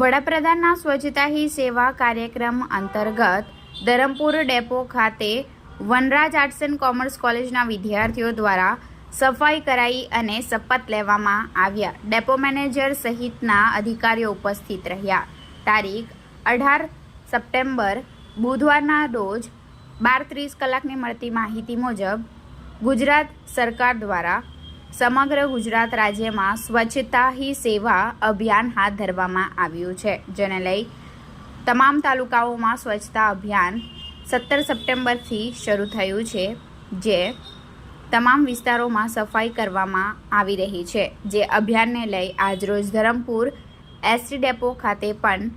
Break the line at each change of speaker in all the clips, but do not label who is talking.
વડાપ્રધાનના સ્વચ્છતા હી સેવા કાર્યક્રમ અંતર્ગત ધરમપુર ડેપો ખાતે વનરાજ આર્ટ્સ એન્ડ કોમર્સ કોલેજના વિદ્યાર્થીઓ દ્વારા સફાઈ કરાઈ અને શપથ લેવામાં આવ્યા. ડેપો મેનેજર સહિતના અધિકારીઓ ઉપસ્થિત રહ્યા. તારીખ અઢાર સપ્ટેમ્બર બુધવારના રોજ બાર ત્રીસ કલાકની મળતી માહિતી મુજબ ગુજરાત સરકાર દ્વારા સમગ્ર ગુજરાત રાજ્યમાં સ્વચ્છતા હી સેવા અભિયાન હાથ ધરવામાં આવ્યું છે, જેને લઈ તમામ તાલુકાઓમાં સ્વચ્છતા અભિયાન સત્તર સપ્ટેમ્બરથી શરૂ થયું છે, જે તમામ વિસ્તારોમાં સફાઈ કરવામાં આવી રહી છે, જે અભિયાનને લઈ આજરોજ ધરમપુર એસટી ડેપો ખાતે પણ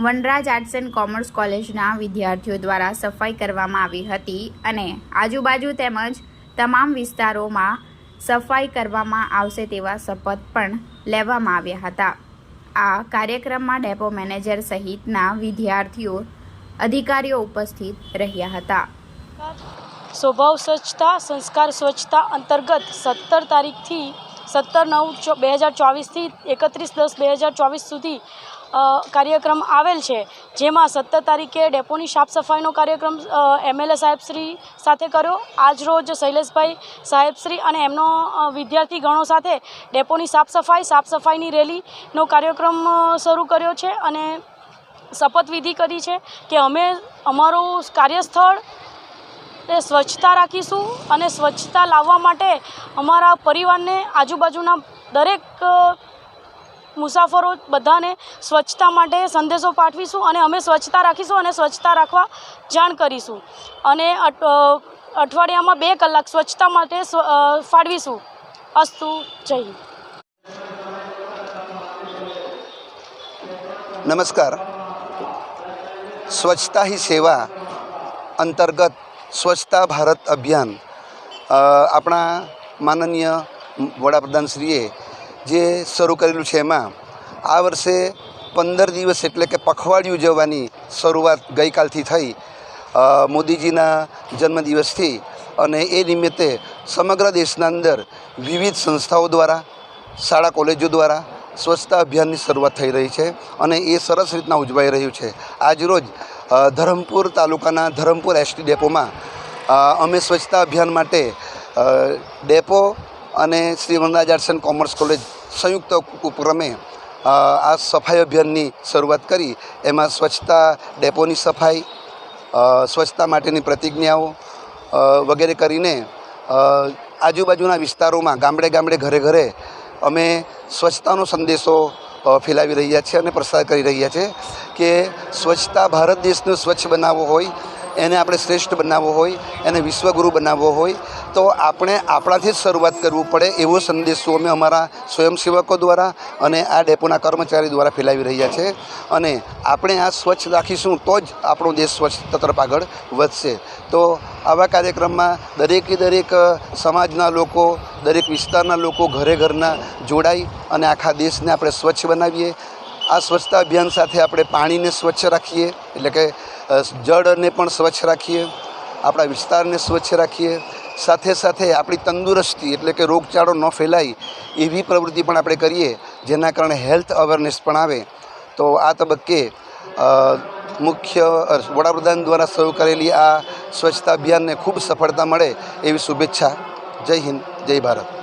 વનરાજ આર્ટ્સ એન્ડ કોમર્સ કોલેજના વિદ્યાર્થીઓ દ્વારા સફાઈ કરવામાં આવી હતી અને આજુબાજુ તેમજ તમામ વિસ્તારોમાં સફાઈ કરવામાં આવશે તેવા શપથ પણ લેવામાં આવ્યા હતા. આ કાર્યક્રમમાં ડેપો મેનેજર સહિતના વિદ્યાર્થીઓ, અધિકારીઓ ઉપસ્થિત રહ્યા હતા.
સ્વભાવ સ્વચ્છતા, સંસ્કાર સ્વચ્છતા અંતર્ગત સત્તર તારીખથી સત્તર નવ બે હજાર ચોવીસથી એકત્રીસ દસ બે હજાર ચોવીસ સુધી કાર્યક્રમ આવેલ છે. જેમાં સત્તર તારીખે ડેપોની સાફ સફાઈનો કાર્યક્રમ એમએલએ સાહેબશ્રી સાથે કર્યો. આજ રોજ શૈલેષભાઈ સાહેબશ્રી અને એમનો વિદ્યાર્થી ગણો સાથે ડેપોની સાફ સફાઈ, સાફ સફાઈની રેલીનો કાર્યક્રમ શરૂ કર્યો છે અને શપથવિધિ કરી છે કે અમે અમારું કાર્યસ્થળ એ સ્વચ્છતા રાખીશું અને સ્વચ્છતા લાવવા માટે અમારા પરિવારને આજુબાજુના દરેક મુસાફરો બધાને સ્વચ્છતા માટે સંદેશો પાઠવીશું અને અમે સ્વચ્છતા રાખીશું અને સ્વચ્છતા રાખવા જાણ કરીશું. અને અઠ- અઠવાડિયામાં બે કલાક સ્વચ્છતા માટે ફાળવીશું. અસ્તુ, જય
નમસ્કાર. સ્વચ્છતા હી સેવા અંતર્ગત સ્વચ્છતા ભારત અભિયાન આપણા માનનીય વડાપ્રધાનશ્રીએ જે શરૂ કરેલું છે એમાં, આ વર્ષે પંદર દિવસ એટલે કે પખવાડિયું ઉજવવાની શરૂઆત ગઈકાલથી થઈ મોદીજીના જન્મદિવસથી અને એ નિમિત્તે સમગ્ર દેશના અંદર વિવિધ સંસ્થાઓ દ્વારા, શાળા કોલેજો દ્વારા સ્વચ્છતા અભિયાનની શરૂઆત થઈ રહી છે અને એ સરસ રીતના ઉજવાઈ રહ્યું છે. આજરોજ ધરમપુર તાલુકાના ધરમપુર એસટી ડેપોમાં અમે સ્વચ્છતા અભિયાન માટે ડેપો અને Shri Vanraj arts commerce college સંયુક્ત ઉપક્રમે આ સફાઈ અભિયાનની શરૂઆત કરી. એમાં સ્વચ્છતા ડેપોની સફાઈ સ્વચ્છતા માટેની પ્રતિજ્ઞાઓ વગેરે કરીને આજુબાજુના વિસ્તારોમાં ગામડે ગામડે ઘરે ઘરે અમે સ્વચ્છતાનો સંદેશો ફેલાવી રહ્યા છે અને પ્રસાર કરી રહ્યા છે કે સ્વચ્છતા ભારત દેશને સ્વચ્છ બનાવવો હોય, એને આપણે શ્રેષ્ઠ બનાવવો હોય, એને વિશ્વગુરુ બનાવવો હોય. તો આપણે આપણાથી જ શરૂઆત કરવું પડે એવો સંદેશો અમે અમારા સ્વયંસેવકો દ્વારા અને આ ડેપોના કર્મચારી દ્વારા ફેલાવી રહ્યા છે. અને આપણે આ સ્વચ્છ રાખીશું તો જ આપણો દેશ સ્વચ્છ તરફ આગળ વધશે. તો આવા કાર્યક્રમમાં દરેકે દરેક સમાજના લોકો, દરેક વિસ્તારના લોકો ઘરે ઘરના જોડાઈ અને આખા દેશને આપણે સ્વચ્છ બનાવીએ. આ સ્વચ્છતા અભિયાન સાથે આપણે પાણીને સ્વચ્છ રાખીએ, એટલે કે જળને પણ સ્વચ્છ રાખીએ. આપણા વિસ્તારને સ્વચ્છ રાખીએ. સાથે સાથે આપણી તંદુરસ્તી એટલે કે રોગચાળો ન ફેલાય એવી પ્રવૃત્તિ પણ આપણે કરીએ, જેના કારણે હેલ્થ અવેરનેસ પણ આવે. તો આ તબક્કે મુખ્ય વડાપ્રધાન દ્વારા શરૂ કરેલી આ સ્વચ્છતા અભિયાનને ખૂબ સફળતા મળે એવી શુભેચ્છા. જય હિન્દ, જય ભારત.